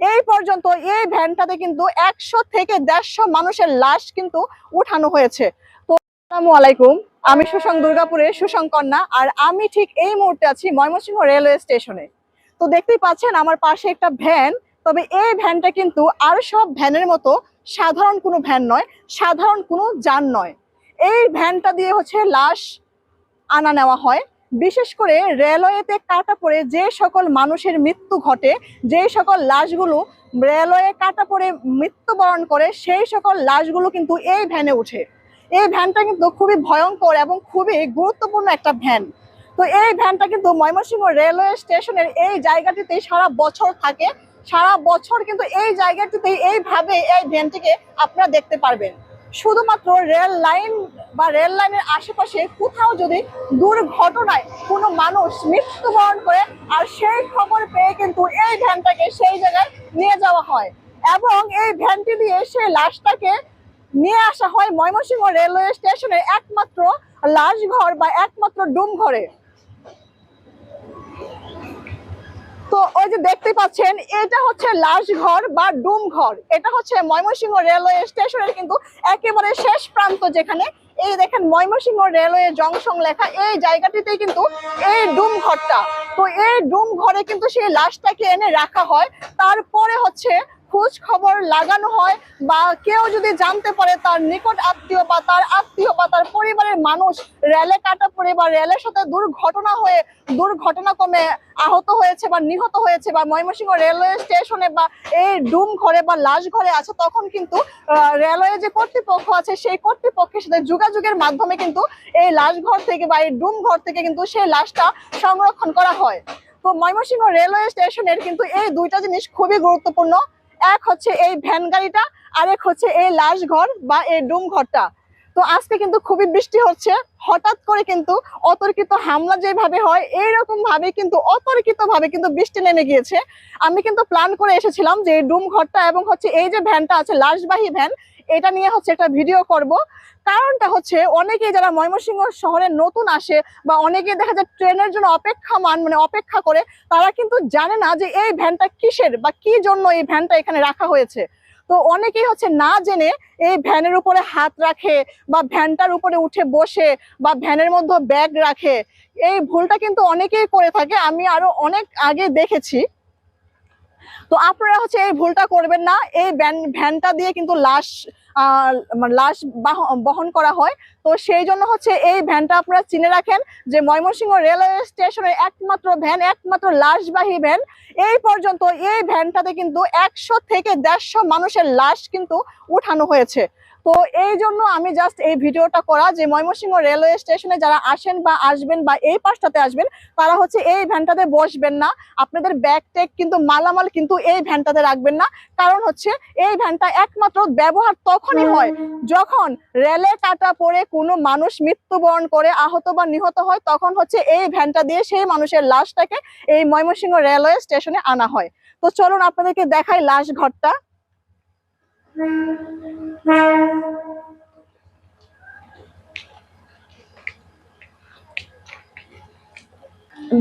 এই পর্যন্ত এই ভ্যানটাতে কিন্তু একশো থেকে দেড়শো মানুষের লাশ কিন্তু উঠানো হয়েছে। তো আসসালামু আলাইকুম, আমি সুসং দুর্গাপুরের সুসং কন্যা, আর আমি ঠিক এই মুহূর্তে আছি ময়মনসিংহ রেলওয়ে স্টেশনে। তো দেখতেই পাচ্ছেন আমার পাশে একটা ভ্যান, তবে এই ভ্যানটা কিন্তু আর সব ভ্যানের মতো সাধারণ কোনো ভ্যান নয়, সাধারণ কোনো যান নয়। এই ভ্যানটা দিয়ে হচ্ছে লাশ আনা নেওয়া হয়। বিশেষ করে রেলওয়েতে কাটা পড়ে যে সকল মানুষের মৃত্যু ঘটে, যে সকল লাশগুলো রেলওয়ে কাটা পড়ে মৃত্যুবরণ করে, সেই সকল লাশগুলো কিন্তু এই ভ্যানে উঠে এই ভ্যানটা কিন্তু খুবই ভয়ঙ্কর এবং খুবই গুরুত্বপূর্ণ একটা ভ্যান। তো এই ভ্যানটা কিন্তু ময়মনসিংহ রেলওয়ে স্টেশনের এই জায়গাটিতে সারা বছর থাকে। সারা বছর কিন্তু এই জায়গাটিতে এইভাবে এই ভ্যানটিকে আপনারা দেখতে পারবেন। শুধুমাত্র রেল লাইন বা রেল লাইনের আশেপাশে কোথাও যদি দুর্ঘটনায় কোনো মানুষ মৃত্যুবরণ করে, আর সেই খবর পেয়ে কিন্তু এই ভ্যানটাকে সেই জায়গায় নিয়ে যাওয়া হয়। এবং এই ভ্যানটি দিয়ে সেই লাশটাকে নিয়ে আসা হয় ময়মনসিংহ রেলওয়ে স্টেশনের একমাত্র লাশ ঘর বা একমাত্র ডুম ঘরে তো ওই যে দেখতে পাচ্ছেন, এটা হচ্ছে লাশ ঘর বা ডুম ঘর। এটা হচ্ছে ময়মনসিংহ রেলওয়ে স্টেশনের কিন্তু একেবারে শেষ প্রান্ত যেখানে। এই দেখেন, ময়মনসিংহ রেলওয়ে জংশন লেখা এই জায়গাটিতে কিন্তু এই ডুম ঘরটা। তো এই ডুম ঘরে কিন্তু সেই লাশটাকে এনে রাখা হয়। তারপরে হচ্ছে খোঁজ খবর লাগানো হয় বা কেউ যদি জানতে পারে তার নিকট আত্মীয় বা তার আত্মীয় বা তার পরিবারের মানুষ রেলে কাটা পড়ে বা রেলের সাথে দুর্ঘটনা হয়ে দুর্ঘটনাক্রমে আহত হয়েছে বা নিহত হয়েছে বা ময়মনসিংহ রেলওয়ে স্টেশনে বা এই ডুম ঘরে বা লাশ ঘরে আছে, তখন কিন্তু রেলওয়ে যে কর্তৃপক্ষ আছে সেই কর্তৃপক্ষের সাথে যোগাযোগের মাধ্যমে কিন্তু এই লাশ ঘর থেকে বা এই ডুম ঘর থেকে কিন্তু সেই লাশটা সংরক্ষণ করা হয়। তো ময়মনসিংহ রেলওয়ে স্টেশনের কিন্তু এই দুইটা জিনিস খুবই গুরুত্বপূর্ণ। এক হচ্ছে এই ভ্যান গাড়িটা, আরেক হচ্ছে এই লাশ ঘর বা এই ডুম ঘরটা। তো আজকে কিন্তু খুবই বৃষ্টি হচ্ছে, হঠাৎ করে কিন্তু অতর্কিত হামলা যেভাবে হয় এইরকম ভাবে কিন্তু অতর্কিত ভাবে কিন্তু বৃষ্টি নেমে গিয়েছে। আমি কিন্তু প্ল্যান করে এসেছিলাম যে ডুম ঘরটা এবং হচ্ছে এই যে ভ্যানটা আছে, লাশবাহী ভ্যান এটা নিয়ে হচ্ছে একটা ভিডিও করব। কারণটা হচ্ছে অনেকেই যারা ময়মনসিংহ শহরে নতুন আসে বা অনেকেই দেখা যায় ট্রেনের জন্য অপেক্ষা মান মানে অপেক্ষা করে, তারা কিন্তু জানে না যে এই ভ্যানটা কিসের বা কি জন্য এই ভ্যানটা এখানে রাখা হয়েছে। তো অনেকেই হচ্ছে না জেনে এই ভ্যানের উপরে হাত রাখে বা ভ্যানটার উপরে উঠে বসে বা ভ্যানের মধ্যে ব্যাগ রাখে। এই ভুলটা কিন্তু অনেকেই করে থাকে, আমি আরও অনেক আগে দেখেছি। তো আপনারা হচ্ছে এই ভুলটা করবেন না, এই ভ্যান- ভ্যানটা দিয়ে কিন্তু লাশ লাশ বাহ- বহন করা হয়। তো সেই জন্য হচ্ছে এই ভ্যানটা আপনারা চিনে রাখেন যে ময়মনসিংহ রেলওয়ে স্টেশনের একমাত্র ভ্যান, একমাত্র লাশবাহী ভ্যান। এই পর্যন্ত এই ভ্যানটাতে কিন্তু একশো থেকে দেড়শো মানুষের লাশ কিন্তু উঠানো হয়েছে। তো এই জন্য আমি জাস্ট এই ভিডিওটা করা যে ময়মনসিংহ রেলওয়ে স্টেশনে যারা আসেন বা আসবেন বা এই পাশটাতে আসবেন, তারা হচ্ছে এই ভ্যানটাতে বসবেন না। আপনাদের ব্যাগ টেক কিন্তু মালামাল কিন্তু এই ভ্যানটাতে রাখবেন না। কারণ হচ্ছে এই ভ্যানটা একমাত্র ব্যবহার তখনই হয় যখন রেলে কাটা পড়ে কোনো মানুষ মৃত্যুবরণ করে, আহত বা নিহত হয়, তখন হচ্ছে এই ভ্যানটা দিয়ে সেই মানুষের লাশটাকে এই ময়মনসিংহ রেলওয়ে স্টেশনে আনা হয়। তো চলুন আপনাদেরকে দেখাই লাশ ঘরটা। Thank you.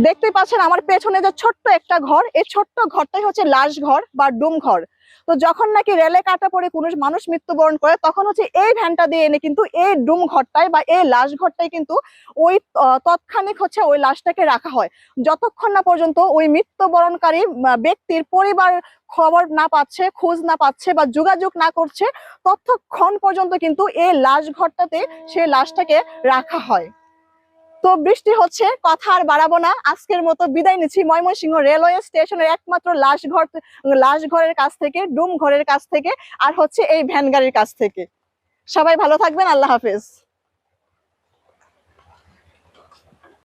দেখতে পাচ্ছেন আমার পেছনে যে ছোট্ট একটা ঘর, এই ছোট্ট ঘরটাই হচ্ছে লাশ ঘর বা ডুম ঘর। তো যখন নাকি রেলে কাটা পড়ে কোনো মানুষ মৃত্যুবরণ করে, তখন হচ্ছে এই ভ্যানটা দিয়ে এনে কিন্তু এই ডুম ঘরটায় বা এই লাশ ঘরটায় কিন্তু ওই তৎক্ষণিক হচ্ছে ওই লাশটাকে রাখা হয়। যতক্ষণ না পর্যন্ত ওই মৃত্যুবরণকারী ব্যক্তির পরিবার খবর না পাচ্ছে, খোঁজ না পাচ্ছে বা যোগাযোগ না করছে, ততক্ষণ পর্যন্ত কিন্তু এই লাশ ঘরটাতে সেই লাশটাকে রাখা হয়। তো বৃষ্টি হচ্ছে, কথা আর বাড়াবো না। আজকের মতো বিদায় নিচ্ছি ময়মনসিংহ রেলওয়ে স্টেশনের একমাত্র লাশ ঘর লাশ ঘরের কাছ থেকে ডুম ঘরের কাছ থেকে, আর হচ্ছে এই ভ্যান গাড়ির কাছ থেকে। সবাই ভালো থাকবেন, আল্লাহ হাফেজ।